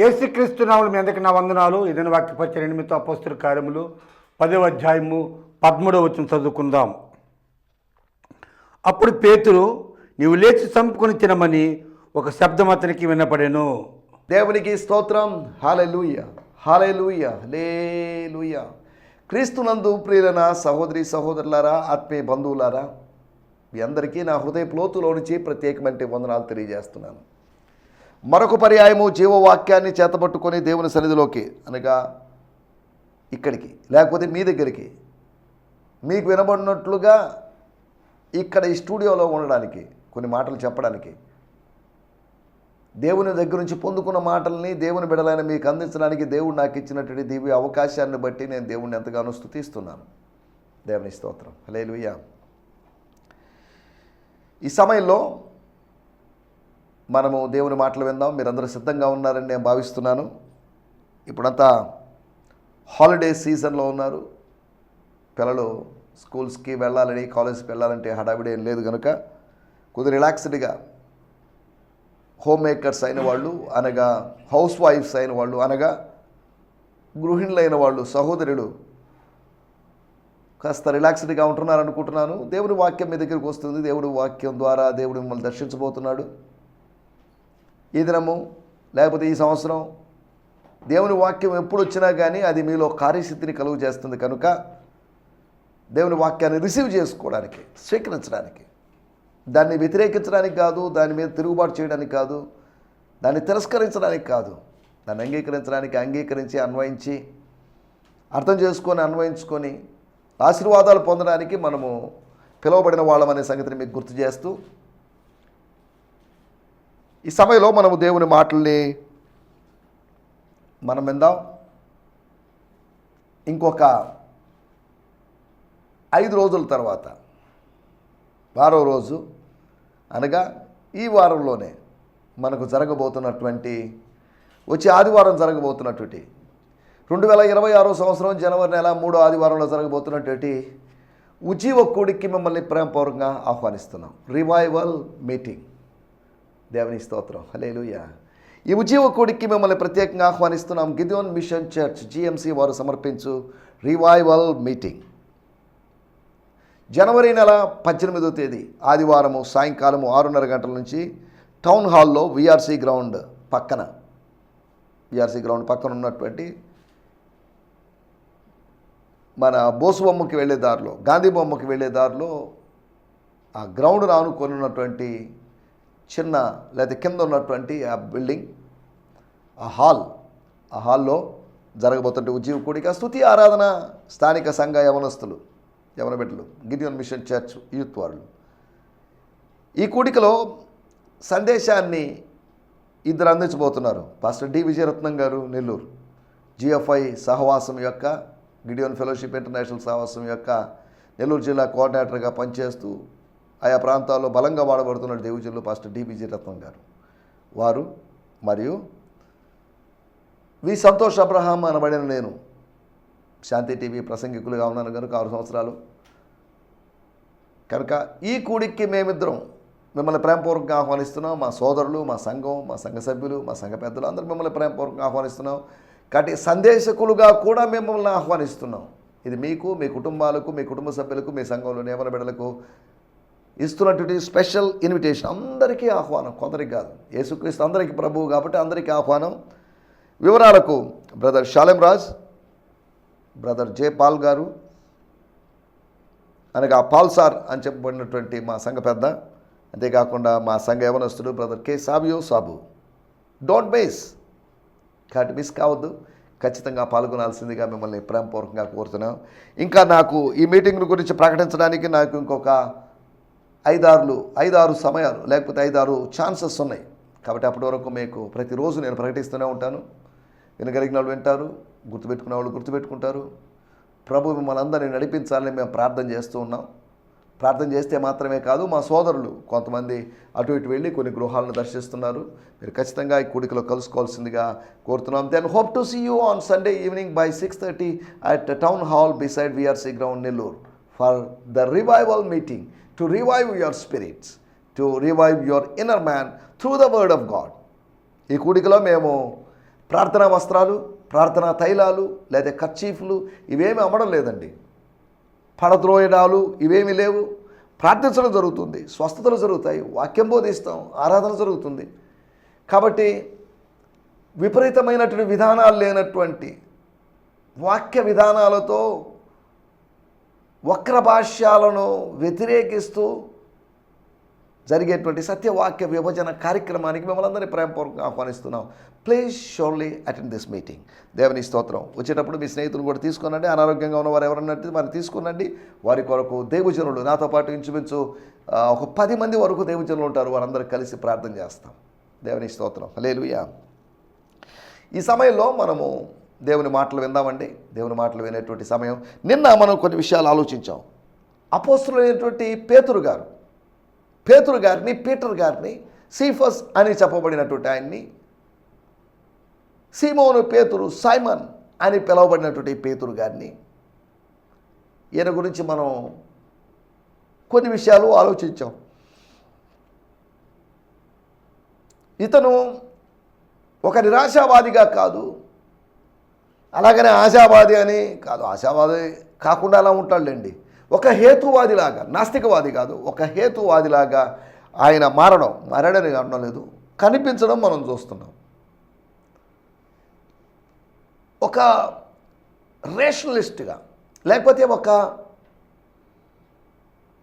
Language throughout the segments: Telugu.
యేసుక్రీస్తు నామములు మీ అందరికి నా వందనాలు. ఇదని వాక్యపరిచే నిమిత్తం అపస్తుల కార్యములు పదవ అధ్యాయము పదమూడవ వచ్చిన చదువుకుందాం. అప్పుడు పేతురు నీవు లేచి చంపుకొని తినమని ఒక శబ్దం అతనికి వినపడేను. దేవునికి స్తోత్రం. హాలూయ హాలూయ లేలుయ క్రీస్తునందు ప్రియులన సహోదరి సహోదరులారా ఆత్మీయ బంధువులారా మీ అందరికీ నా హృదయ లోతులో నుంచి ప్రత్యేకమైన వందనాలు తెలియజేస్తున్నాను. మరొక పర్యాయము జీవవాక్యాన్ని చేతబట్టుకొని దేవుని సన్నిధిలోకి అనగా ఇక్కడికి లేకపోతే మీ దగ్గరికి. మీకు వినబడినట్లుగా ఇక్కడ ఈ స్టూడియోలో ఉండడానికి కొన్ని మాటలు చెప్పడానికి. దేవుని దగ్గర నుంచి పొందుకున్న మాటల్ని దేవుని బిడలైన మీకు అందించడానికి దేవుడు నాకు ఇచ్చినటువంటి దివ్య అవకాశాన్ని బట్టి నేను దేవుణ్ణి ఎంతగానో స్థుతిస్తున్నాను దేవుని స్తోత్రం. లేలుయ్యా ఈ సమయంలో మనము దేవుని మాటలు విందాం. మీరందరూ సిద్ధంగా ఉన్నారని నేను భావిస్తున్నాను. ఇప్పుడంతా హాలిడే సీజన్లో ఉన్నారు. పిల్లలు స్కూల్స్కి వెళ్ళాలని కాలేజ్కి వెళ్ళాలంటే హడావిడి ఏం లేదు కనుక కొద్ది రిలాక్స్డ్గా హోమ్ మేకర్స్ అయిన వాళ్ళు అనగా హౌస్ వైఫ్స్ అయిన వాళ్ళు అనగా గృహిణులైన వాళ్ళు సహోదరుడు కాస్త రిలాక్స్డ్గా ఉంటున్నారు అనుకుంటున్నాను వాక్యం మీ దగ్గరికి వస్తుంది. దేవుడి వాక్యం ద్వారా దేవుడు మిమ్మల్ని దర్శించబోతున్నాడు. ఈ దినము లేకపోతే ఈ సంవత్సరం దేవుని వాక్యం ఎప్పుడు వచ్చినా కానీ అది మీలో కార్యసిద్ధిని కలుగు చేస్తుంది కనుక దేవుని వాక్యాన్ని రిసీవ్ చేసుకోవడానికి స్వీకరించడానికి దాన్ని వ్యతిరేకించడానికి కాదు దాని మీద తిరుగుబాటు చేయడానికి కాదు దాన్ని తిరస్కరించడానికి కాదు దాన్ని అంగీకరించడానికి అంగీకరించి అన్వయించి అర్థం చేసుకొని అన్వయించుకొని ఆశీర్వాదాలు పొందడానికి మనము పిలువబడిన అనే సంగతిని మీకు గుర్తు చేస్తూ ఈ సమయంలో మనము దేవుని మాటల్ని మనం విందాం. ఇంకొక ఐదు రోజుల తర్వాత వారో రోజు అనగా ఈ వారంలోనే మనకు జరగబోతున్నటువంటి వచ్చే ఆదివారం జరగబోతున్నటువంటి రెండు వేల ఇరవై ఆరో సంవత్సరం జనవరి నెల మూడో ఆదివారంలో జరగబోతున్నటువంటి ఉజీవ కూడికి మిమ్మల్ని ప్రేమపూర్వకంగా ఆహ్వానిస్తున్నాం. రివైవల్ మీటింగ్ దేవుని స్తోత్రం. హలేలుయ ఈ ఉజీవ కోడికి మిమ్మల్ని ప్రత్యేకంగా ఆహ్వానిస్తున్నాం. గిదోన్ మిషన్ చర్చ్ జిఎంసి వారు సమర్పించు రివైవల్ మీటింగ్. జనవరి నెల పద్దెనిమిదో తేదీ ఆదివారము సాయంకాలము ఆరున్నర గంటల నుంచి టౌన్ హాల్లో విఆర్సీ గ్రౌండ్ పక్కన. విఆర్సీ గ్రౌండ్ పక్కన ఉన్నటువంటి మన బోసు బొమ్మకి వెళ్ళే దారిలో గాంధీ బొమ్మకి వెళ్ళే దారిలో ఆ గ్రౌండ్ రానుకొని ఉన్నటువంటి చిన్న లేదా కింద ఉన్నటువంటి ఆ బిల్డింగ్ ఆ హాల్. ఆ హాల్లో జరగబోతుంటే ఉజ్జీవ కూడిక స్థుతి ఆరాధన స్థానిక సంఘ యవనస్తులు యవన బిడ్డలు గిడియన్ మిషన్ చర్చ్ యూత్ వాళ్ళు ఈ కూడికలో సందేశాన్ని ఇద్దరు అందించబోతున్నారు. Pastor D. విజయరత్నం గారు నెల్లూరు. జిఎఫ్ఐ సహవాసం యొక్క గిడియోన్ ఫెలోషిప్ ఇంటర్నేషనల్ సహవాసం యొక్క నెల్లూరు జిల్లా కోఆర్డినేటర్గా పనిచేస్తూ ఆయా ప్రాంతాల్లో బలంగా వాడబడుతున్న దేవుజులు పాస్టర్ డి రత్నం గారు. వారు మరియు వి సంతోష్ అబ్రహాం అనబడిన నేను. శాంతి టీవీ ప్రసంగికులుగా ఉన్నాను కనుక ఆరు సంవత్సరాలు. కనుక ఈ కూడికి మేమిద్దరం మిమ్మల్ని ప్రేమపూర్వకంగా ఆహ్వానిస్తున్నాం. మా సోదరులు మా సంఘం మా సంఘ సభ్యులు మా సంఘ పెద్దలు అందరూ మిమ్మల్ని ప్రేమపూర్వకంగా ఆహ్వానిస్తున్నాం. కాబట్టి సందేశకులుగా కూడా మిమ్మల్ని ఆహ్వానిస్తున్నాం. ఇది మీకు మీ కుటుంబాలకు మీ కుటుంబ సభ్యులకు మీ సంఘంలో నియమన బిడ్డలకు ఇస్తున్నటువంటి స్పెషల్ ఇన్విటేషన్. అందరికీ ఆహ్వానం. కొందరికి కాదు. యేసుక్రీస్తు అందరికీ ప్రభువు కాబట్టి అందరికీ ఆహ్వానం. వివరాలకు brother Shalem Raj brother J Paul గారు అనగా పాల్ సార్ అని చెప్పబడినటువంటి మా సంఘ పెద్ద. అంతేకాకుండా మా సంఘ యవనస్తుడు బ్రదర్ కే సాబియో సాబు. డోంట్ మిస్ కాబట్టి మిస్ కావద్దు. ఖచ్చితంగా పాల్గొనాల్సిందిగా మిమ్మల్ని ప్రేమపూర్వకంగా కోరుతున్నాం. ఇంకా నాకు ఈ మీటింగ్ గురించి ప్రకటించడానికి నాకు ఇంకొక ఐదారులు ఐదారు సమయాలు లేకపోతే ఐదారు ఛాన్సెస్ ఉన్నాయి. కాబట్టి అప్పటి వరకు మీకు ప్రతిరోజు నేను ప్రకటిస్తూనే ఉంటాను. వినగలిగిన వాళ్ళు వింటారు గుర్తుపెట్టుకునే వాళ్ళు గుర్తుపెట్టుకుంటారు. ప్రభు మిమ్మల్ని అందరినీ నడిపించాలని మేము ప్రార్థన చేస్తూ ఉన్నాం. ప్రార్థన చేస్తే మాత్రమే కాదు మా సోదరులు కొంతమంది అటు ఇటు వెళ్ళి కొన్ని గృహాలను దర్శిస్తున్నారు. మీరు ఖచ్చితంగా ఈ కూడికలో కలుసుకోవాల్సిందిగా కోరుతున్నాం. Then hope to see you on Sunday evening by six thirty at town hall beside VRC ground Nellore for the revival meeting to revive your spirits to revive your inner man through the word of God ఈ కూడికలో మేము ప్రార్థనా వస్త్రాలు ప్రార్థనా తైలాలు లేదా కర్చీఫ్లు ఇవేమి అమ్మడం లేదండి. పడద్రోయడాలు ఇవేమీ లేవు. ప్రార్థించడం జరుగుతుంది స్వస్థతలు జరుగుతాయి వాక్యం బోధిస్తాం ఆరాధన జరుగుతుంది. కాబట్టి విపరీతమైనటువంటి విధానాలు లేనటువంటి వాక్య విధానాలతో వక్ర భాష్యాలను వ్యతిరేకిస్తూ జరిగేటువంటి సత్యవాక్య విభజన కార్యక్రమానికి మిమ్మల్ని అందరినీ ప్రేమపూర్వకంగా ఆహ్వానిస్తున్నాం. Please surely attend this meeting దేవుని స్తోత్రం. వచ్చేటప్పుడు మీ స్నేహితులు కూడా తీసుకునండి. అనారోగ్యంగా ఉన్న వారు ఎవరన్నట్టు వారిని తీసుకునండి. వారి కొరకు దేవుజనులు నాతో పాటు ఇంచుమించు ఒక పది మంది వరకు దేవుజనులు ఉంటారు. వారందరూ కలిసి ప్రార్థన చేస్తాం. దేవుని స్తోత్రం. లేలుయా ఈ సమయంలో మనము దేవుని మాటలు విందామండి. దేవుని మాటలు వినేటువంటి సమయం. నిన్న మనం కొన్ని విషయాలు ఆలోచించాం. అపోస్తులైనటువంటి పేతురు గారు. పేతురు గారిని పీటర్ గారిని సీఫస్ అని చెప్పబడినటువంటి ఆయన్ని సీమోను పేతురు సైమన్ అని పిలువబడినటువంటి పేతురు గారిని ఈయన గురించి మనం కొన్ని విషయాలు ఆలోచించాం. ఇతను ఒక నిరాశావాదిగా కాదు అలాగనే ఆశావాది అని కాదు ఆశావాది కాకుండా అలా ఉంటాడులేండి. ఒక హేతువాదిలాగా నాస్తికవాది కాదు ఒక హేతువాదిలాగా ఆయన మారడం మారాడని అనడం లేదు కనిపించడం మనం చూస్తున్నాం. ఒక రేషనలిస్ట్గా లేకపోతే ఒక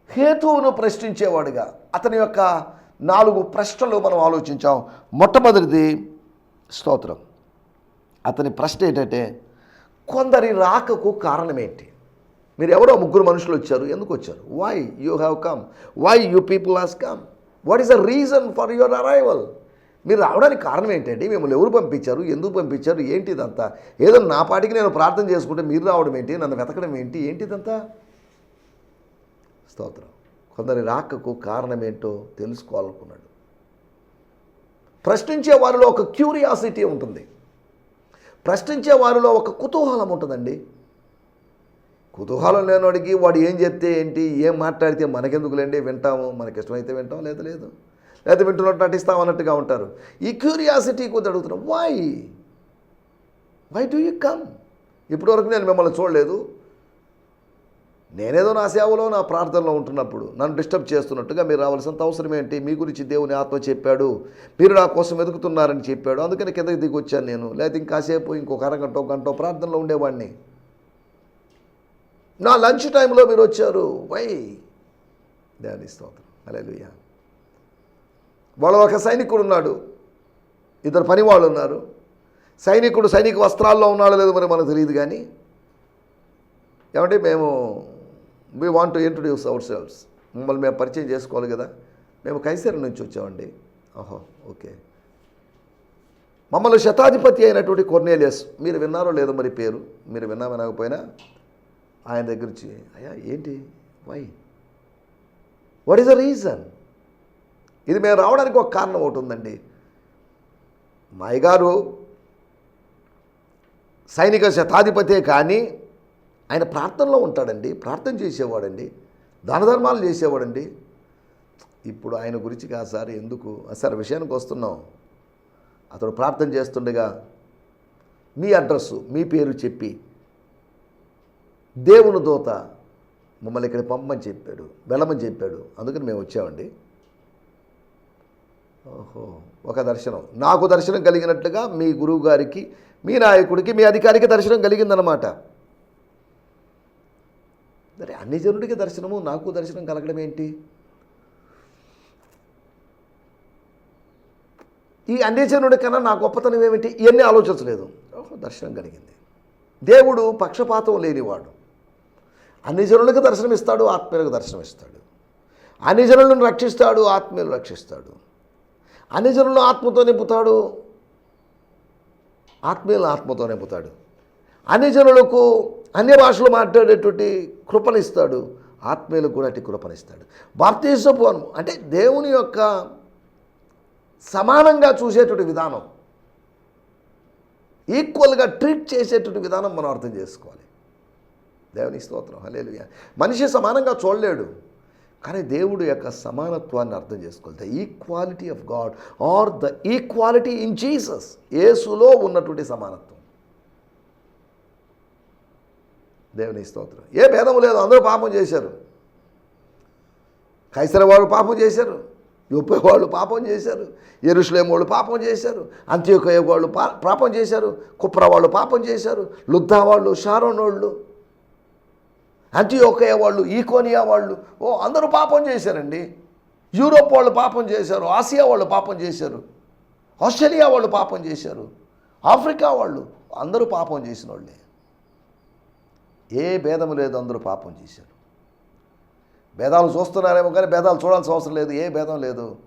హేతువును ప్రశ్నించేవాడుగా అతని యొక్క నాలుగు ప్రశ్నలు మనం ఆలోచించాం. మొట్టమొదటిది స్తోత్రం. అతని ప్రశ్న ఏంటంటే కొందరి రాకకు కారణం ఏంటి? మీరు ఎవరో ముగ్గురు మనుషులు వచ్చారు ఎందుకు వచ్చారు? Why you have come why you people has come what is the reason for your arrival మీరు రావడానికి కారణం ఏంటండి? మిమ్మల్ని ఎవరు పంపించారు? ఎందుకు పంపించారు? ఏంటి ఇదంతా? ఏదో నా పాటికి నేను ప్రార్థన చేసుకుంటే మీరు రావడం ఏంటి? నన్ను వెతకడం ఏంటి? ఏంటి ఇదంతా? స్తోత్రం. కొందరి రాకకు కారణం ఏంటో తెలుసుకోవాలనుకున్నాడు. ప్రశ్నించే వారిలో ఒక క్యూరియాసిటీ ఉంటుంది. ప్రశ్నించే వారిలో ఒక కుతూహలం ఉంటుందండి. కుతూహలం లేనివాడికి వాడు ఏం చెప్తే ఏంటి ఏం మాట్లాడితే మనకెందుకులేండి వింటాము మనకి ఇష్టమైతే వింటాం లేదా లేదు. లేదా వింటున్నట్టు నటిస్తాం అన్నట్టుగా ఉంటారు. ఈ క్యూరియాసిటీ కొద్ది అడుగుతున్నాం why why do you come ఇప్పటివరకు నేను మిమ్మల్ని చూడలేదు. నేనేదో నా సేవలో నా ప్రార్థనలో ఉంటున్నప్పుడు నన్ను డిస్టర్బ్ చేస్తున్నట్టుగా మీరు రావాల్సినంత అవసరం ఏంటి? మీ గురించి దేవుని ఆత్మ చెప్పాడు. మీరు నా కోసం వెతుకుతున్నారని చెప్పాడు. అందుకని కిందకి దిగి వచ్చాను నేను. లేకపోతే ఇంకాసేపు ఇంకొక అరగంట గంట ప్రార్థనలో ఉండేవాడిని. నా లంచ్ టైంలో మీరు వచ్చారు. వై! దేవుని స్తోత్రం. అలెలుయ్య వాళ్ళు ఒక సైనికుడు ఉన్నాడు. ఇద్దరు పని వాళ్ళు ఉన్నారు. సైనికుడు సైనిక వస్త్రాల్లో ఉన్నాడో లేదో మరి మనకు తెలియదు కానీ ఏమంటే మేము we want to introduce ourselves మిమ్మల్ని మేము పరిచయం చేసుకోవాలి కదా? మేము కైసరి నుంచి వచ్చామండి. ఓహో ఓకే. మమ్మల్ని శతాధిపతి అయినటువంటి కొర్నేలియస్ మీరు విన్నారో లేదో మరి పేరు? మీరు విన్నా వినకపోయినా? ఆయన దగ్గర నుంచి అయ్యా ఏంటి? Why what is the reason ఇది మేము రావడానికి ఒక కారణం ఒకటి ఉందండి. మా అయ్యగారు సైనిక శతాధిపతే కానీ ఆయన ప్రార్థనలో ఉంటాడండి ప్రార్థన చేసేవాడండి దాన ధర్మాలు చేసేవాడండి. ఇప్పుడు ఆయన గురించి కాదు సార్ ఎందుకు? సార్ విషయానికి వస్తున్నాం. అతడు ప్రార్థన చేస్తుండగా మీ అడ్రస్సు మీ పేరు చెప్పి దేవుని దూత మమ్మల్ని ఇక్కడ పంపమని చెప్పాడు వెళ్ళమని చెప్పాడు. అందుకని మేము వచ్చామండి. ఓహో ఒక దర్శనం. నాకు దర్శనం కలిగినట్లుగా మీ గురువు గారికి మీ నాయకుడికి మీ అధికారికి దర్శనం కలిగిందనమాట సరే అన్ని జనుడికి దర్శనము నాకు దర్శనం కలగడం ఏంటి? ఈ అన్ని జనుడి కన్నా నా గొప్పతనం ఏమిటి? ఇవన్నీ ఆలోచించలేదు. దర్శనం కలిగింది. దేవుడు పక్షపాతం లేనివాడు. అన్ని జనులకు దర్శనం ఇస్తాడు ఆత్మీయులకు దర్శనం ఇస్తాడు. అన్ని జనులను రక్షిస్తాడు ఆత్మీయులు రక్షిస్తాడు. అన్ని జనులను ఆత్మతో నింపుతాడు ఆత్మీయులను ఆత్మతో నింపుతాడు. అన్ని జనులకు అన్య భాషలో మాట్లాడేటువంటి కృపనిస్తాడు ఆత్మీయులకు కూడా అటు కృపనిస్తాడు. బాప్తీసపు అను అంటే దేవుని యొక్క సమానంగా చూసేటువంటి విధానం ఈక్వల్గా ట్రీట్ చేసేటువంటి విధానం మనం అర్థం చేసుకోవాలి. దేవుని స్తోత్రం హలేలు మనిషి సమానంగా చూడలేడు కానీ దేవుడు యొక్క సమానత్వాన్ని అర్థం చేసుకోవాలి. The equality of God or the equality in Jesus యేసులో ఉన్నటువంటి సమానత్వం. దేవుని స్తోత్రం. ఏ భేదము లేదు అందరూ పాపం చేశారు. కైసర వాళ్ళు పాపం చేశారు. యూపీ వాళ్ళు పాపం చేశారు. ఎరుషులేం వాళ్ళు పాపం చేశారు. అంత్యోకయ వాళ్ళు పా పాపం చేశారు. కుప్ర వాళ్ళు పాపం చేశారు. లుద్దా వాళ్ళు షారోన్ వాళ్ళు అంత్యోకయ వాళ్ళు ఈకోనియా వాళ్ళు ఓ అందరూ పాపం చేశారండి. యూరోప్ వాళ్ళు పాపం చేశారు. ఆసియా వాళ్ళు పాపం చేశారు. ఆస్ట్రేలియా వాళ్ళు పాపం చేశారు. ఆఫ్రికా వాళ్ళు అందరూ పాపం చేసిన వాళ్ళే ఏ భేదము లేదు అందరూ పాపం చేశారు. భేదాలు చూస్తున్నారేమో కానీ భేదాలు చూడాల్సిన అవసరం లేదు ఏ భేదం లేదు.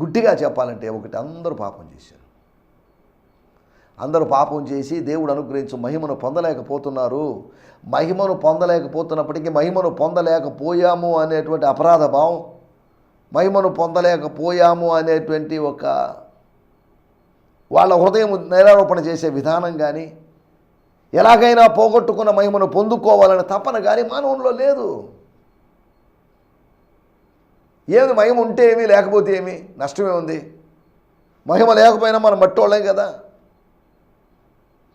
గుడ్డిగా చెప్పాలంటే ఒకటి అందరూ పాపం చేశారు. అందరూ పాపం చేసి దేవుడు అనుగ్రహించు మహిమను పొందలేకపోతున్నారు. మహిమను పొందలేకపోతున్నప్పటికీ మహిమను పొందలేకపోయాము అనేటువంటి అపరాధ భావం మహిమను పొందలేకపోయాము అనేటువంటి ఒక వాళ్ళ హృదయం నేరారోపణ చేసే విధానం కానీ ఎలాగైనా పోగొట్టుకున్న మహిమను పొందుకోవాలని తపన కానీ మానవుల్లో లేదు. ఏమి మహిమ ఉంటే ఏమి లేకపోతే ఏమి? నష్టమే ఉంది. మహిమ లేకపోయినా మనం మట్టోళ్ళం కదా.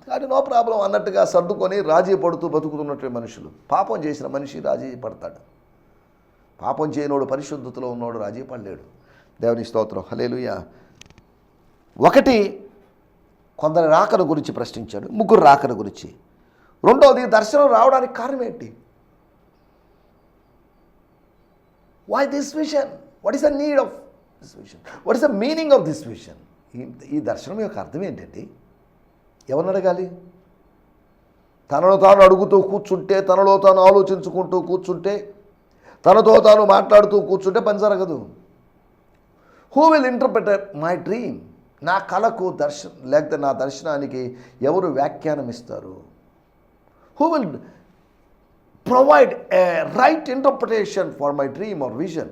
కానీ నో ప్రాబ్లం అన్నట్టుగా సర్దుకొని రాజీ పడుతూ బతుకుతున్నటువంటి మనుషులు. పాపం చేసిన మనిషి రాజీ పడతాడు. పాపం చేయనోడు పరిశుద్ధతలో ఉన్నోడు రాజీ పడలేడు. దేవుని స్తోత్రం. హలేలుయ ఒకటి కొందరి రాకను గురించి ప్రశ్నించాడు ముగ్గురు రాకను గురించి. రెండవది దర్శనం రావడానికి కారణం ఏంటి? Why this vision what is the need of this vision what is the meaning of this vision ఈ దర్శనం యొక్క అర్థం ఏంటండి? ఎవరిని అడగాలి? తనలో తాను అడుగుతూ కూర్చుంటే తనలో తాను ఆలోచించుకుంటూ కూర్చుంటే తనతో తాను మాట్లాడుతూ కూర్చుంటే పని జరగదు. Who will interpreter my dream నా కళకు దర్శన లేకపోతే నా దర్శనానికి ఎవరు వ్యాఖ్యానం ఇస్తారు who will provide a right interpretation for my dream or vision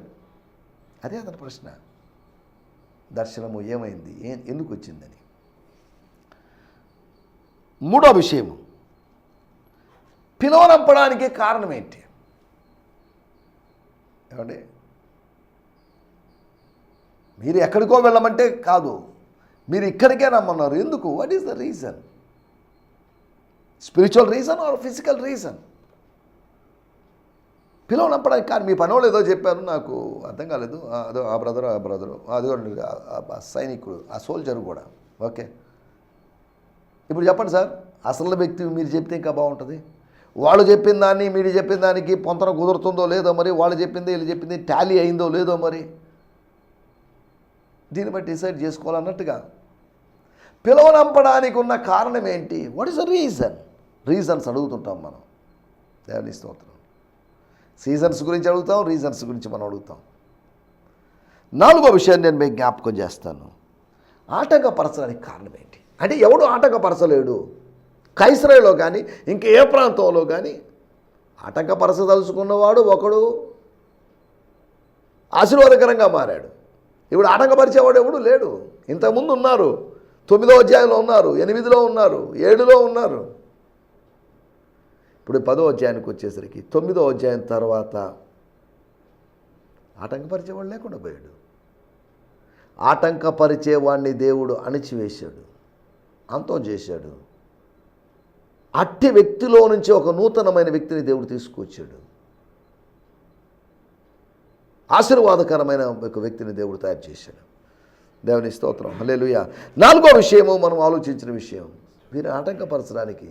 అదే అతని ప్రశ్న. దర్శనము ఏమైంది? ఏ ఎందుకు వచ్చిందని. మూడో విషయము. పిలువనంపడానికి కారణం ఏంటి? ఏమండి? మీరు ఎక్కడికో వెళ్ళమంటే కాదు. మీరు ఇక్కడికే రమ్మన్నారు. ఎందుకు? What is the reason spiritual reason or physical reason పిలవనప్పటికి కానీ మీ పనోళ్ళు ఏదో చెప్పారు నాకు. అర్థం కాలేదు. అదో ఆ బ్రదరు ఆ బ్రదరు అదిగో ఆ సైనికుడు ఆ సోల్జర్ కూడా. ఓకే ఇప్పుడు చెప్పండి సార్. అసలు వ్యక్తి మీరు చెప్తే ఇంకా బాగుంటుంది. వాళ్ళు చెప్పిన దాన్ని మీరు చెప్పిన దానికి పొంతన కుదురుతుందో లేదో మరి వాళ్ళు చెప్పింది వీళ్ళు చెప్పింది టాలీ అయిందో లేదో మరి దీన్ని బట్టి డిసైడ్ చేసుకోవాలన్నట్టుగా పిలవనంపడానికి ఉన్న కారణం ఏంటి? What is the reason reasons అడుగుతుంటాం మనం. దేవుని స్తోత్రం. సీజన్స్ గురించి అడుగుతాం రీజన్స్ గురించి మనం అడుగుతాం. నాలుగో విషయాన్ని నేను మీకు జ్ఞాపకం చేస్తాను. ఆటంకపరచడానికి కారణం ఏంటి? అంటే ఎవడు ఆటంకపరచలేడు? కైసరాయిలో కానీ ఇంక ఏ ప్రాంతంలో కానీ ఆటంకపరచదలుచుకున్నవాడు ఒకడు ఆశీర్వాదకరంగా మారాడు. ఇప్పుడు ఆటంకపరిచేవాడు ఎవడు లేడు. ఇంతకుముందు ఉన్నారు. తొమ్మిదో అధ్యాయంలో ఉన్నారు ఎనిమిదిలో ఉన్నారు ఏడులో ఉన్నారు. ఇప్పుడు పదో అధ్యాయానికి వచ్చేసరికి తొమ్మిదో అధ్యాయం తర్వాత ఆటంకపరిచేవాడు లేకుండా పోయాడు. ఆటంకపరిచేవాడిని దేవుడు అణిచివేశాడు అంతం చేశాడు. అట్టి వ్యక్తిలో నుంచి ఒక నూతనమైన వ్యక్తిని దేవుడు తీసుకొచ్చాడు. ఆశీర్వాదకరమైన ఒక వ్యక్తిని దేవుడు తయారు చేశాడు. దేవుని స్తోత్రం. హలేలుయ నాలుగో విషయము మనం ఆలోచించిన విషయం. వీరిని ఆటంకపరచడానికి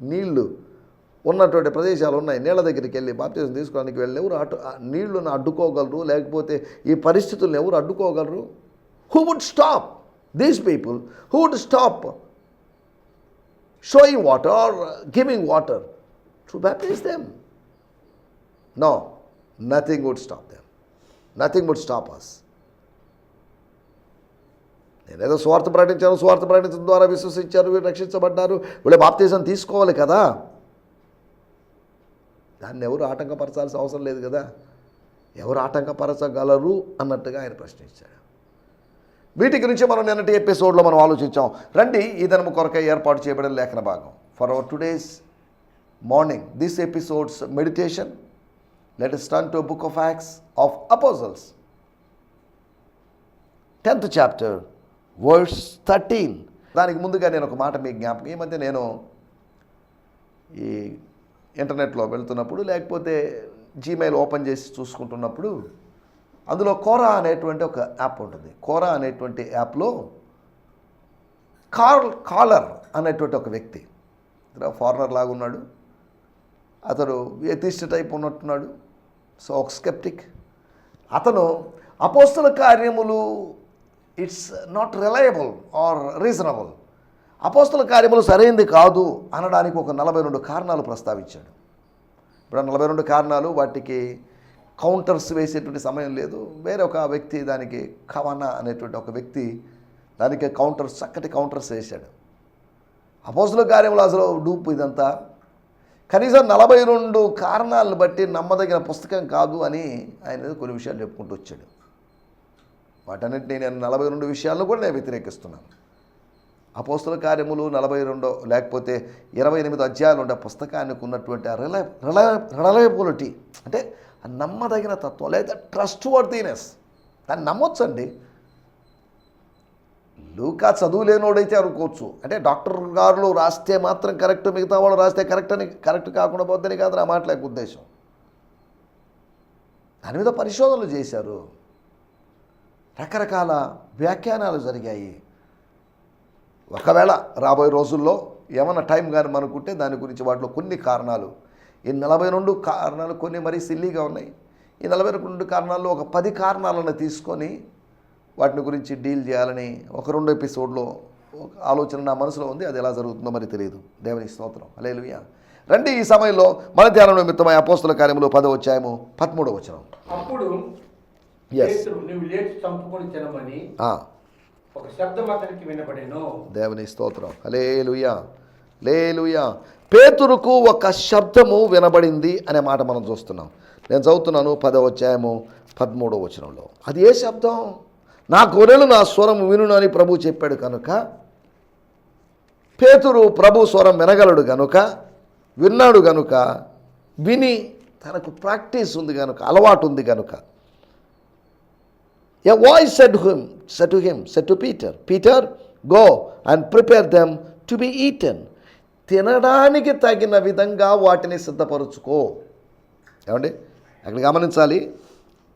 నీళ్ళు ఉన్నటువంటి ప్రదేశాలు ఉన్నాయి. నీళ్ళ దగ్గరికి వెళ్ళి బాప్తీసం తీసుకోవడానికి వెళ్ళి ఎవరు అటు నీళ్ళను అడ్డుకోగలరు? లేకపోతే ఈ పరిస్థితులను ఎవరు అడ్డుకోగలరు? Who would stop these people who would stop showing water or giving water to to them no nothing would stop them nothing would stop us. నేనేదో స్వార్థ ప్రకటించాను స్వార్థ ప్రకటించడం ద్వారా విశ్వసించారు వీళ్ళు రక్షించబడ్డారు. వీళ్ళు బాప్తీసం తీసుకోవాలి కదా. దాన్ని ఎవరు ఆటంకపరచాల్సిన అవసరం లేదు కదా. ఎవరు ఆటంకపరచగలరు అన్నట్టుగా ఆయన ప్రశ్నించాడు. వీటి గురించి మనం నిన్నటి ఎపిసోడ్లో మనం ఆలోచించాం. రండి ఈ దినము కొరకై ఏర్పాటు చేయబడిన లేఖన భాగం. For our today's morning this episodes meditation let us turn to book of acts of apostles tenth chapter words thirteen. దానికి ముందుగా నేను ఒక మాట మీకు జ్ఞాపకం ఈ మధ్య నేను ఈ ఇంటర్నెట్లో వెళ్తున్నప్పుడు లేకపోతే జీమెయిల్ ఓపెన్ చేసి చూసుకుంటున్నప్పుడు అందులో కోరా అనేటువంటి ఒక యాప్ ఉంటుంది. కోరా అనేటువంటి యాప్లో కార్ల్ కాలర్ అనేటువంటి ఒక వ్యక్తి. ఫారినర్ లాగా ఉన్నాడు. అతడు ఎథిస్ట్ టైప్ ఉన్నట్టున్నాడు. సో ఒక స్కెప్టిక్. అతను అపోస్తుల కార్యములు it's not reliable or reasonable. అపోస్తుల కార్యములు సరైనది కాదు అనడానికి ఒక నలభై రెండు కారణాలు ప్రస్తావించాడు. ఇప్పుడు నలభై రెండు కారణాలు వాటికి కౌంటర్స్ వేసేటువంటి సమయం లేదు. వేరే ఒక వ్యక్తి దానికి కవన అనేటువంటి ఒక వ్యక్తి దానికి కౌంటర్స్ చక్కటి కౌంటర్స్ వేశాడు అపోస్తుల కార్యములు అసలు డూపు ఇదంతా. కనీసం నలభై రెండు కారణాలను బట్టి నమ్మదగిన పుస్తకం కాదు అని ఆయన కొన్ని విషయాలు చెప్పుకుంటూ వచ్చాడు. వాటన్నిటి నేను నలభై రెండు విషయాల్లో కూడా నేను వ్యతిరేకిస్తున్నాను. అపోస్తుల కార్యములు నలభై రెండో లేకపోతే ఇరవై ఎనిమిది అధ్యాయాలు ఉండే పుస్తకానికి ఉన్నటువంటి రిలయ రిలయబిలిటీ అంటే నమ్మదగిన తత్వం లేదా ట్రస్ట్ వర్తీనెస్ దాన్ని నమ్మొచ్చండి. లూకా చదువు లేనోడైతే అనుకోవచ్చు. అంటే డాక్టర్ గారు రాస్తే మాత్రం కరెక్ట్ మిగతా వాళ్ళు రాస్తే కరెక్ట్ అని కరెక్ట్ కాకుండా పోద్దని కాదు నా మాట్లాడే ఉద్దేశం. దాని మీద పరిశోధనలు చేశారు. రకరకాల వ్యాఖ్యానాలు జరిగాయి. ఒకవేళ రాబోయే రోజుల్లో ఏమైనా టైం కానీ మనకుంటే దాని గురించి వాటిలో కొన్ని కారణాలు. ఈ నలభై రెండు కారణాలు కొన్ని మరీ సిల్లీగా ఉన్నాయి. ఈ నలభై రెండు కారణాల్లో ఒక పది కారణాలను తీసుకొని వాటిని గురించి డీల్ చేయాలని ఒక రెండు ఎపిసోడ్లో ఒక ఆలోచన నా మనసులో ఉంది. అది ఎలా జరుగుతుందో మరి తెలియదు. దేవుని స్తోత్రం. అలేలుయ రండి ఈ సమయంలో మన ధ్యానం నిమిత్తమై అపోస్తుల కార్యములు పదో వచ్చాయము పదమూడవ వచనం. అప్పుడు దేవుని స్తోత్రం. హలేలుయా లేలుయా పేతురుకు ఒక శబ్దము వినబడింది అనే మాట మనం చూస్తున్నాం. నేను చదువుతున్నాను పదవ అధ్యాయము పదమూడవ వచనంలో. అది ఏ శబ్దం? నా గొర్రెలు నా స్వరం వినును అని ప్రభు చెప్పాడు కనుక పేతురు ప్రభు స్వరం వినగలడు గనుక విన్నాడు గనుక విని తనకు ప్రాక్టీస్ ఉంది కనుక అలవాటు ఉంది కనుక A voice said to him, said to him, said to Peter, Peter, go and prepare them to be eaten. తినడానికి తగిన విధంగా వాటిని సిద్ధపరుచుకో. ఏమండి? అక్కడ గమనించాలి.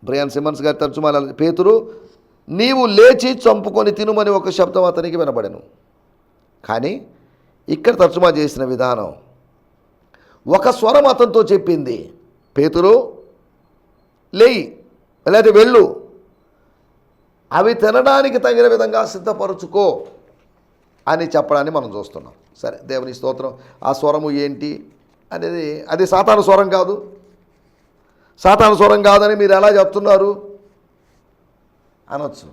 బ్రియాన్ సిమన్స్ గారి తర్జుమా పేతురు నీవు లేచి చంపుకొని తినుమని ఒక శబ్దం అతనికి వినబడను. కానీ ఇక్కడ తర్జుమా చేసిన విధానం ఒక స్వరం అతనితో చెప్పింది. పేతురు లేయి లేదా వెళ్ళు. అవి తినడానికి తగిన విధంగా సిద్ధపరుచుకో అని చెప్పడాన్ని మనం చూస్తున్నాం. సరే దేవుని స్తోత్రం ఆ స్వరము ఏంటి అనేది అది సాతాను స్వరం కాదు. సాతాను స్వరం కాదని మీరు ఎలా చెప్తున్నారు? అనొచ్చు.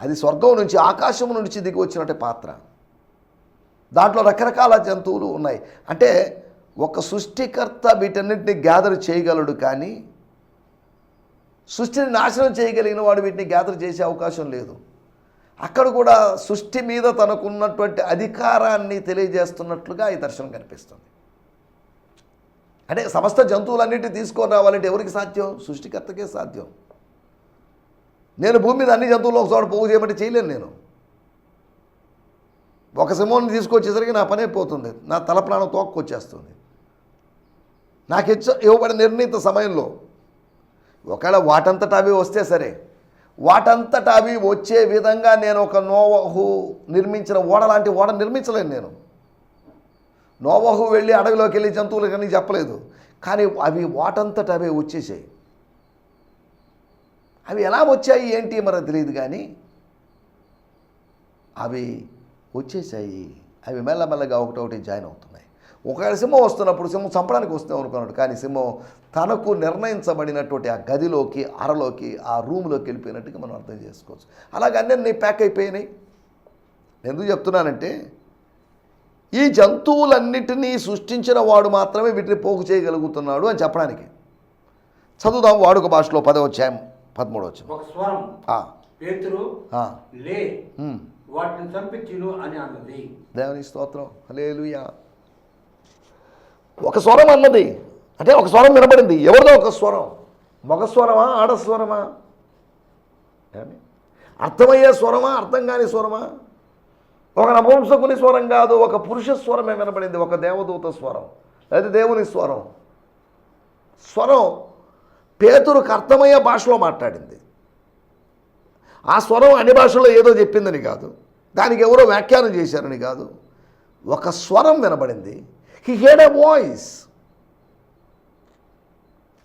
అది స్వర్గం నుంచి ఆకాశం నుంచి దిగి వచ్చినట్టే పాత్ర. దాంట్లో రకరకాల జంతువులు ఉన్నాయి. అంటే ఒక సృష్టికర్త వీటన్నిటిని గ్యాదర్ చేయగలడు కానీ సృష్టిని నాశనం చేయగలిగిన వాడు వీటిని గ్యాదర్ చేసే అవకాశం లేదు. అక్కడ కూడా సృష్టి మీద తనకున్నటువంటి అధికారాన్ని తెలియజేస్తున్నట్లుగా ఈ దర్శనం కనిపిస్తుంది. అంటే సమస్త జంతువులన్నిటిని తీసుకొని రావాలంటే ఎవరికి సాధ్యం? సృష్టికర్తకే సాధ్యం. నేను భూమి మీద అన్ని జంతువులు ఒకచోట పోగు చేయమంటే చేయలేను నేను. ఒక సింహాన్ని తీసుకొచ్చేసరికి నా పని అయిపోతుంది నా తల ప్రాణం తోక్కొచ్చేస్తుంది. నాకు ఇచ్చ ఇవ్వబడిన నిర్ణీత సమయంలో ఒకవేళ వాటంతట అవి వస్తే సరే. వాటంతట అవి వచ్చే విధంగా నేను ఒక నోవహు నిర్మించిన ఓడ లాంటి ఓడ నిర్మించలేను నేను. నోవహు వెళ్ళి అడవిలోకి వెళ్ళి జంతువులు కానీ చెప్పలేదు. కానీ అవి వాటంతట అవే వచ్చేసాయి. అవి ఎలా వచ్చాయి ఏంటి మరి తెలియదు కానీ అవి వచ్చేసాయి. అవి మెల్లమెల్లగా ఒకటొకటి జాయిన్ అవుతున్నాయి. ఒకవేళ సింహం వస్తున్నప్పుడు సింహం చంపడానికి వస్తాం అనుకున్నాడు. కానీ సింహం తనకు నిర్ణయించబడినటువంటి ఆ గదిలోకి అరలోకి ఆ రూమ్లోకి వెళ్ళిపోయినట్టుగా మనం అర్థం చేసుకోవచ్చు. అలాగే అన్నీ ప్యాక్ అయిపోయినాయి. నేను ఎందుకు చెప్తున్నానంటే ఈ జంతువులన్నిటినీ సృష్టించిన వాడు మాత్రమే వీటిని పోగు చేయగలుగుతున్నాడు అని చెప్పడానికి. చదువుదాం వాడుక భాషలో పదవ అధ్యాయం పదమూడు వచ్చిన ఒక స్వరం. పేతురు లే. వాటిని చంపి తిను అని అన్నది. దేవుని స్తోత్రం. హలేలుయా ఒక స్వరం అన్నది. అంటే ఒక స్వరం వినబడింది. ఎవరిదో ఒక స్వరం. మగ స్వరమా ఆడ స్వరమా? అర్థమయ్యే స్వరమా అర్థం కాని స్వరమా? ఒక నపుంసకుని స్వరం కాదు ఒక పురుష స్వరమే వినపడింది ఒక దేవదూత స్వరం లేదా దేవుని స్వరం. స్వరం పేతురుకు అర్థమయ్యే భాషలో మాట్లాడింది. ఆ స్వరం అన్ని భాషల్లో ఏదో చెప్పిందని కాదు. దానికి ఎవరో వ్యాఖ్యానం చేశారని కాదు. ఒక స్వరం వినబడింది. హీ హేడ్ ఎ వాయిస్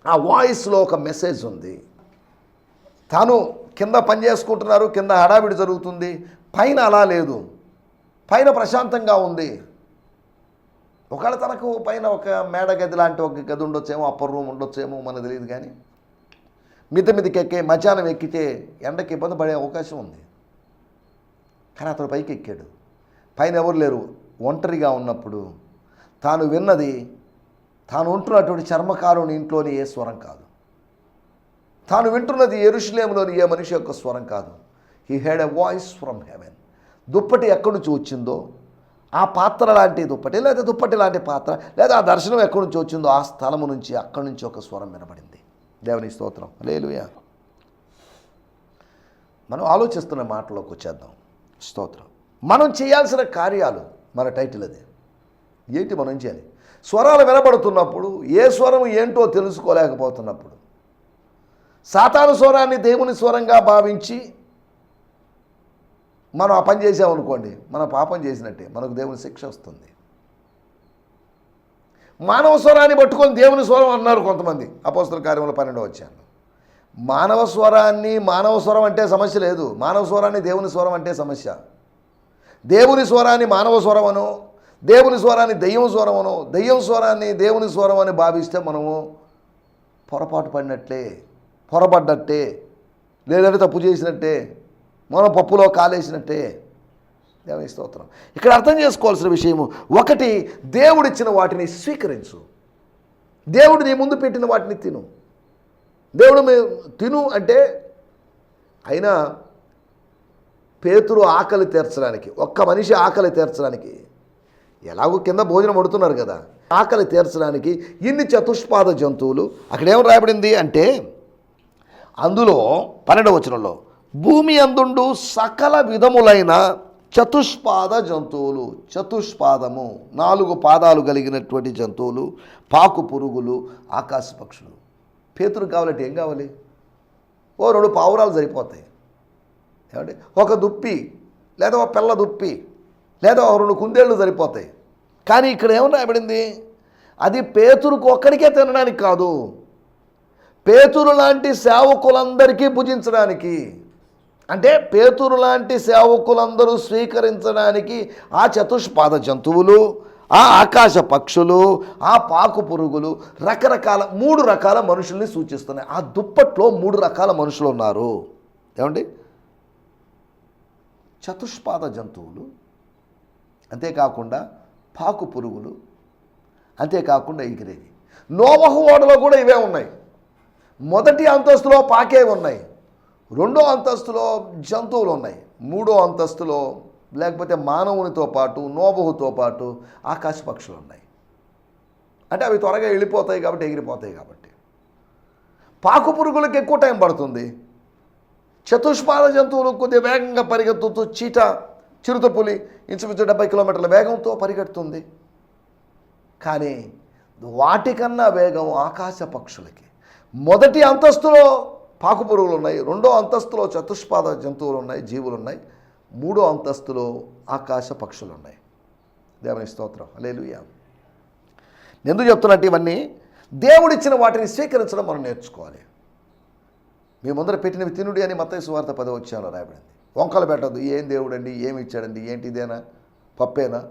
ఆ వాయిస్లో ఒక మెసేజ్ ఉంది. తాను కింద పని చేసుకుంటున్నారు కింద హడావిడి జరుగుతుంది. పైన అలా లేదు. పైన ప్రశాంతంగా ఉంది. ఒకవేళ తనకు పైన ఒక మేడ గది లాంటి ఒక గది ఉండొచ్చేమో అప్పర్ రూమ్ ఉండొచ్చేమో మనకు తెలియదు కానీ మిద్ద మీదకి ఎక్కే మధ్యాహ్నం ఎక్కితే ఎండకి ఇబ్బంది పడే అవకాశం ఉంది. కానీ అతడు పైకి ఎక్కాడు పైన ఎవరు లేరు? ఒంటరిగా ఉన్నప్పుడు తాను విన్నది తాను ఉంటున్నటువంటి చర్మకారుని ఇంట్లోని ఏ స్వరం కాదు. తాను వింటున్నది ఎరుషులేములోని ఏ మనిషి యొక్క స్వరం కాదు. He had a voice from heaven దుప్పటి ఎక్కడి నుంచి వచ్చిందో ఆ పాత్ర లాంటి దుప్పటి లేదా దుప్పటి లాంటి పాత్ర లేదా ఆ దర్శనం ఎక్కడి నుంచి వచ్చిందో ఆ స్థలము నుంచి అక్కడి నుంచి ఒక స్వరం వినబడింది. దేవుని స్తోత్రం. లేలుయా మనం ఆలోచిస్తున్న మాటలోకి వచ్చేద్దాం. స్తోత్రం. మనం చేయాల్సిన కార్యాలు మన టైటిల్ అదే. ఏంటి మనం చేయాలి? స్వరాలు వినబడుతున్నప్పుడు ఏ స్వరం ఏంటో తెలుసుకోలేకపోతున్నప్పుడు సాతాను స్వరాన్ని దేవుని స్వరంగా భావించి మనం ఆ పని చేసామనుకోండి మన పాపం చేసినట్టే మనకు దేవుని శిక్ష వస్తుంది. మానవ స్వరాన్ని పట్టుకొని దేవుని స్వరం అన్నారు కొంతమంది అపోస్తుల కార్యంలో పన్నెండు వచ్చాను మానవ స్వరాన్ని మానవ స్వరం అంటే సమస్య లేదు మానవ స్వరాన్ని దేవుని స్వరం అంటే సమస్య. దేవుని స్వరాన్ని మానవ స్వరమను దేవుని స్వరాన్ని దెయ్యం స్వరమను దెయ్యం స్వరాన్ని దేవుని స్వరం అని భావిస్తే మనము పొరపాటు పడినట్లే పొరపడ్డట్టే లేదంటే తప్పు చేసినట్టే మనం పప్పులో కాలేసినట్టే. దేవుని స్తోత్రం. ఇక్కడ అర్థం చేసుకోవాల్సిన విషయము ఒకటి దేవుడిచ్చిన వాటిని స్వీకరించు. దేవుడు నీ ముందు పెట్టిన వాటిని తిను. దేవుడు తిను అంటే అయినా పేతురు ఆకలి తీర్చడానికి ఒక్క మనిషి ఆకలి తీర్చడానికి ఎలాగో కింద భోజనం పడుతున్నారు కదా. ఆకలి తీర్చడానికి ఇన్ని చతుష్పాద జంతువులు అక్కడ రాయబడింది అంటే అందులో పన్నెండవ వచనంలో భూమి అందుండు సకల విధములైన చతుష్పాద జంతువులు చతుష్పాదము నాలుగు పాదాలు కలిగినటువంటి జంతువులు పాకు పురుగులు ఆకాశ పక్షులు. పేతురు కావాలంటే ఏం కావాలి? ఓ రెండు పావురాలు సరిపోతాయి. ఏమంటే ఒక దుప్పి లేదా ఒక పిల్ల దుప్పి లేదా ఒక రెండు కుందేళ్ళు సరిపోతాయి. కానీ ఇక్కడ ఏమన్నా రాయబడింది? అది పేతురుకు ఒక్కడికే తినడానికి కాదు. పేతురు లాంటి సేవకులందరికీ భుజించడానికి. అంటే పేతురు లాంటి సేవకులందరూ స్వీకరించడానికి ఆ చతుష్పాద జంతువులు ఆ ఆకాశ పక్షులు ఆ పాకు పురుగులు రకరకాల మూడు రకాల మనుషుల్ని సూచిస్తున్నాయి. ఆ దుప్పట్లో మూడు రకాల మనుషులు ఉన్నారు. ఏమండి? చతుష్పాద జంతువులు. అంతేకాకుండా పాకు పురుగులు. అంతేకాకుండా ఎగిరేవి నోమహు ఓడలో కూడా ఇవే ఉన్నాయి. మొదటి అంతస్తులో పాకే ఉన్నాయి. రెండో అంతస్తులో జంతువులు ఉన్నాయి. మూడో అంతస్తులో లేకపోతే మానవునితో పాటు నోబహుతో పాటు ఆకాశ పక్షులు ఉన్నాయి. అంటే అవి త్వరగా వెళ్ళిపోతాయి కాబట్టి ఎగిరిపోతాయి కాబట్టి. పాకు పురుగులకు ఎక్కువ టైం పడుతుంది. చతుష్పాద జంతువులు కొద్దిగా వేగంగా పరిగెత్తుతూ చీట చిరుతపులి ఇంచుమించు డెబ్బై కిలోమీటర్ల వేగంతో పరిగెడుతుంది. కానీ వాటికన్నా వేగం ఆకాశ పక్షులకి. మొదటి అంతస్తులో పాకు పురుగులు ఉన్నాయి రెండో అంతస్తులో చతుష్పాద జంతువులు ఉన్నాయి జీవులు ఉన్నాయి మూడో అంతస్తులో ఆకాశ పక్షులు ఉన్నాయి దేవుని స్తోత్రం. అలేలుయా ఎందుకు చెప్తున్నట్టు ఇవన్నీ? దేవుడిచ్చిన వాటిని స్వీకరించడం మనం నేర్చుకోవాలి. మీ ముందర పెట్టినవి తినుడి అని మత్తయి వార్త పది రాయబడింది. వంకలు పెట్టద్దు. ఏం దేవుడండి? ఏమి ఇచ్చాడండి? ఏంటి ఇదేనా పప్పేనా?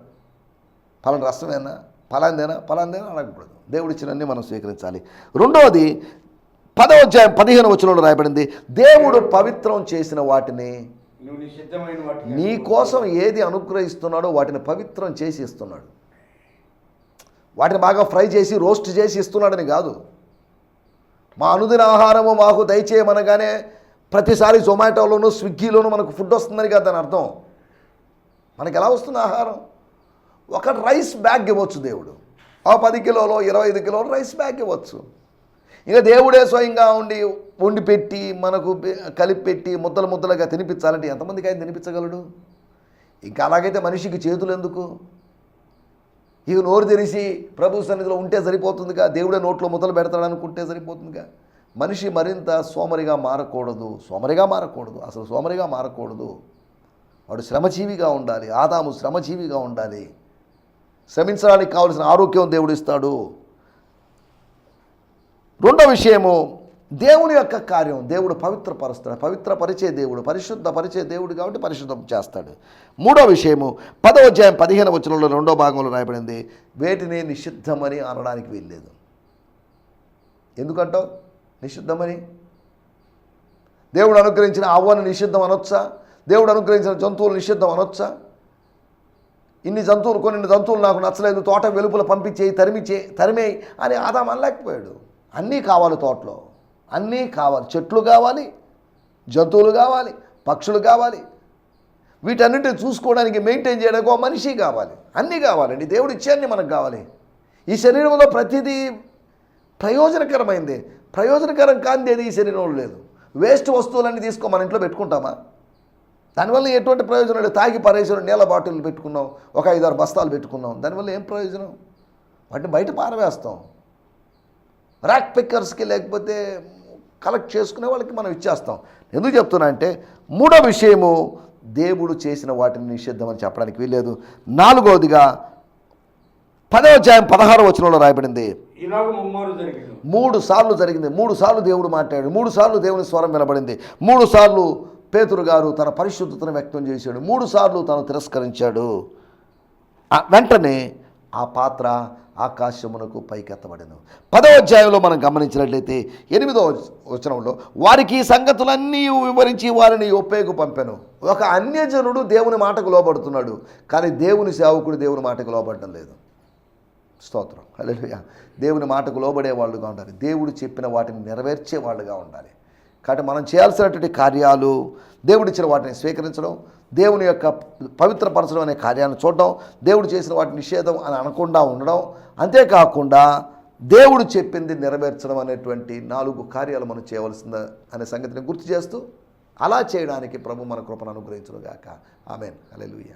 పలాన రసమేనా? పలాందేనా? పలాందేనా? అడగకూడదు. దేవుడిచ్చినన్ని మనం స్వీకరించాలి. రెండవది పదవ అధ్యాయం పదిహేను వచనంలో రాయబడింది దేవుడు పవిత్రం చేసిన వాటిని నీ కోసం ఏది అనుగ్రహిస్తున్నాడో వాటిని పవిత్రం చేసి ఇస్తున్నాడు. వాటిని బాగా ఫ్రై చేసి రోస్ట్ చేసి ఇస్తున్నాడని కాదు. మా అనుదిన ఆహారము మాకు దయచేయమనగానే ప్రతిసారి జొమాటోలోనూ స్విగ్గీలోనూ మనకు ఫుడ్ వస్తుందని కాదు దాని అర్థం. మనకి ఎలా వస్తుంది ఆహారం? ఒక రైస్ బ్యాగ్ ఇవ్వచ్చు దేవుడు. ఆ పది కిలోలో ఇరవై ఐదు కిలోలు రైస్ బ్యాగ్ ఇవ్వచ్చు. ఇక దేవుడే స్వయంగా ఉండి వండి పెట్టి మనకు కలిపి పెట్టి ముద్దలు ముద్దలుగా తినిపించాలంటే ఎంతమందికి ఆయన తినిపించగలడు? ఇంకా అలాగైతే మనిషికి చేతులు ఎందుకు? ఇక నోరు తెరిచి ప్రభు సన్నిధిలో ఉంటే సరిపోతుందిగా? దేవుడే నోట్లో ముద్దలు పెడతాడు అనుకుంటే సరిపోతుందిగా? మనిషి మరింత సోమరిగా మారకూడదు. సోమరిగా మారకూడదు. అసలు సోమరిగా మారకూడదు. వాడు శ్రమజీవిగా ఉండాలి. ఆదాము శ్రమజీవిగా ఉండాలి. శ్రమించడానికి కావలసిన ఆరోగ్యం దేవుడు ఇస్తాడు. రెండో విషయము దేవుని యొక్క కార్యం. దేవుడు పవిత్రపరుస్తాడు. పవిత్రపరిచే దేవుడు పరిశుద్ధ పరిచే దేవుడు కాబట్టి పరిశుద్ధం చేస్తాడు. మూడో విషయము పదో అధ్యాయం పదిహేను వచనంలో రెండో భాగంలో రాయబడింది వేటిని నిషిద్ధమని అనడానికి వీల్లేదు. ఎందుకంటావు? నిషిద్ధమని? దేవుడు అనుగ్రహించిన అవ్వను నిషిద్ధం అనొచ్చా? దేవుడు అనుగ్రహించిన జంతువులు నిషిద్ధం అనొచ్చా? ఇన్ని జంతువులు కొన్ని జంతువులు నాకు నచ్చలేదు తోట వెలుపుల పంపించేయి తరిమిచే తరిమేయి అని ఆదాం అనలేకపోయాడు. అన్నీ కావాలి తోటలో. అన్నీ కావాలి. చెట్లు కావాలి జంతువులు కావాలి పక్షులు కావాలి. వీటన్నిటిని చూసుకోవడానికి మెయింటైన్ చేయడానికి ఒక మనిషి కావాలి. అన్నీ కావాలండి. దేవుడు ఇచ్చేయన్ని మనకు కావాలి. ఈ శరీరంలో ప్రతిదీ ప్రయోజనకరమైంది. ప్రయోజనకరం కానిది ఈ శరీరంలో లేదు. వేస్ట్ వస్తువులన్నీ తీసుకో మన ఇంట్లో పెట్టుకుంటామా? దానివల్ల ఎటువంటి ప్రయోజనం లేదు. తాగి పరేసిన నీళ్ళ బాటిల్ పెట్టుకున్నాం ఒక ఐదారు బస్తాలు పెట్టుకున్నాం దానివల్ల ఏం ప్రయోజనం? వాటిని బయట పారవేస్తాం. ర్యాక్ పిక్కర్స్కి లేకపోతే కలెక్ట్ చేసుకునే వాళ్ళకి మనం ఇచ్చేస్తాం. ఎందుకు చెప్తున్నా అంటే మూడో విషయము దేవుడు చేసిన వాటిని నిషిద్ధమని చెప్పడానికి వీల్లేదు. నాలుగవదిగా పదవ అధ్యాయం పదహారు వచనంలో రాయబడింది. మూడు సార్లు జరిగింది. మూడు సార్లు దేవుడు మాట్లాడాడు. మూడు సార్లు దేవుని స్వరం వినబడింది. మూడు సార్లు పేతురు గారు తన పరిశుద్ధతను వ్యక్తం చేశాడు. మూడు సార్లు తను తిరస్కరించాడు. వెంటనే ఆ పాత్ర ఆకాశమునకు పైకెత్తబడను పదవ అధ్యాయంలో మనం గమనించినట్లయితే ఎనిమిదో వచనంలో వారికి ఈ సంగతులన్నీ వివరించి వారిని ఒప్పేకు పంపాను. ఒక అన్యజనుడు దేవుని మాటకు లోబడుతున్నాడు. కానీ దేవుని సేవకుడు దేవుని మాటకు లోబడడం లేదు. స్తోత్రం. హల్లెలూయా. దేవుని మాటకు లోబడే వాళ్ళుగా ఉండాలి. దేవుడు చెప్పిన వాటిని నెరవేర్చే వాళ్ళుగా ఉండాలి. కాబట్టి మనం చేయాల్సినటువంటి కార్యాలు దేవుడిచ్చిన వాటిని స్వీకరించడం దేవుని యొక్క పవిత్రపరచడం అనే కార్యాలను చూడడం దేవుడు చేసిన వాటిని నిషేధం అని అనకుండా ఉండడం అంతేకాకుండా దేవుడు చెప్పింది నెరవేర్చడం అనేటువంటి నాలుగు కార్యాలు మనం చేయవలసిందా అనే సంగతిని గుర్తు చేస్తూ అలా చేయడానికి ప్రభు మన కృపను అనుగ్రహించడం గాక ఆమెన్. అలెలుయ్యా